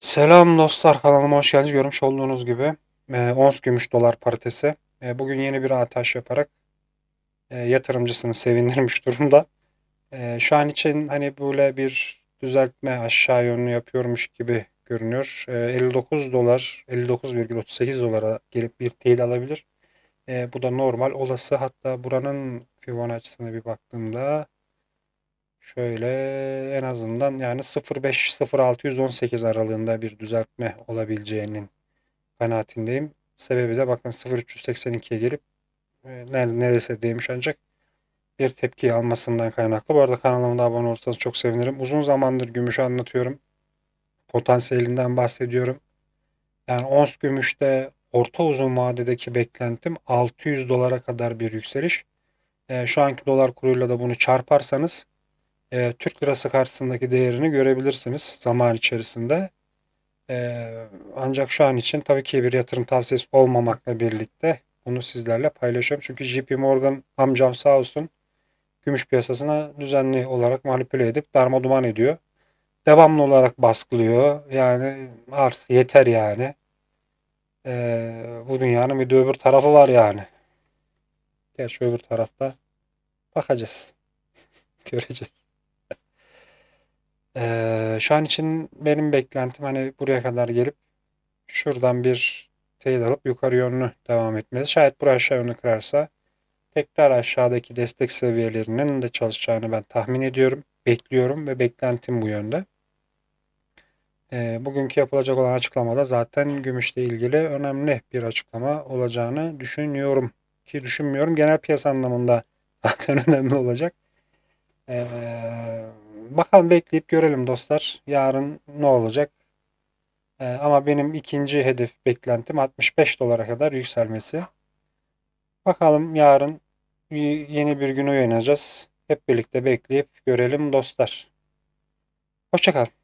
Selam dostlar kanalıma hoş geldiniz. Görmüş olduğunuz gibi e, ons gümüş dolar paritesi. E, bugün yeni bir ataş yaparak e, yatırımcısını sevindirmiş durumda. E, şu an için hani böyle bir düzeltme aşağı yönlü yapıyormuş gibi görünüyor. E, 59 dolar 59,38 dolara gelip bir teyit alabilir. E, bu da normal olası hatta buranın Fibonacci'sine bir baktığımda Şöyle en azından yani 0.5-0.618 aralığında bir düzeltme olabileceğinin kanaatindeyim. Sebebi de bakın 0.382'ye gelip e, ner- neredeyse değmiş ancak bir tepki almasından kaynaklı. Bu arada kanalıma da abone olursanız çok sevinirim. Uzun zamandır gümüşü anlatıyorum. Potansiyelinden bahsediyorum. Yani ons gümüşte orta uzun vadedeki beklentim 600 dolara kadar bir yükseliş. E, şu anki dolar kuruyla da bunu çarparsanız e, Türk lirası karşısındaki değerini görebilirsiniz zaman içerisinde. E, ancak şu an için tabii ki bir yatırım tavsiyesi olmamakla birlikte bunu sizlerle paylaşıyorum. Çünkü JP Morgan amcam sağ olsun gümüş piyasasına düzenli olarak manipüle edip darma duman ediyor. Devamlı olarak baskılıyor. Yani artık yeter yani. E, bu dünyanın bir de öbür tarafı var yani. Gerçi öbür tarafta bakacağız. Göreceğiz. Ee, şu an için benim beklentim hani buraya kadar gelip şuradan bir teyit alıp yukarı yönlü devam etmesi. Şayet buraya aşağı yönlü kırarsa tekrar aşağıdaki destek seviyelerinin de çalışacağını ben tahmin ediyorum. Bekliyorum ve beklentim bu yönde. Ee, bugünkü yapılacak olan açıklamada zaten gümüşle ilgili önemli bir açıklama olacağını düşünüyorum. Ki düşünmüyorum genel piyasa anlamında zaten önemli olacak. Ee, bakalım bekleyip görelim dostlar. Yarın ne olacak? Ee, ama benim ikinci hedef beklentim 65 dolara kadar yükselmesi. Bakalım yarın yeni bir gün uyanacağız. Hep birlikte bekleyip görelim dostlar. Hoşçakalın.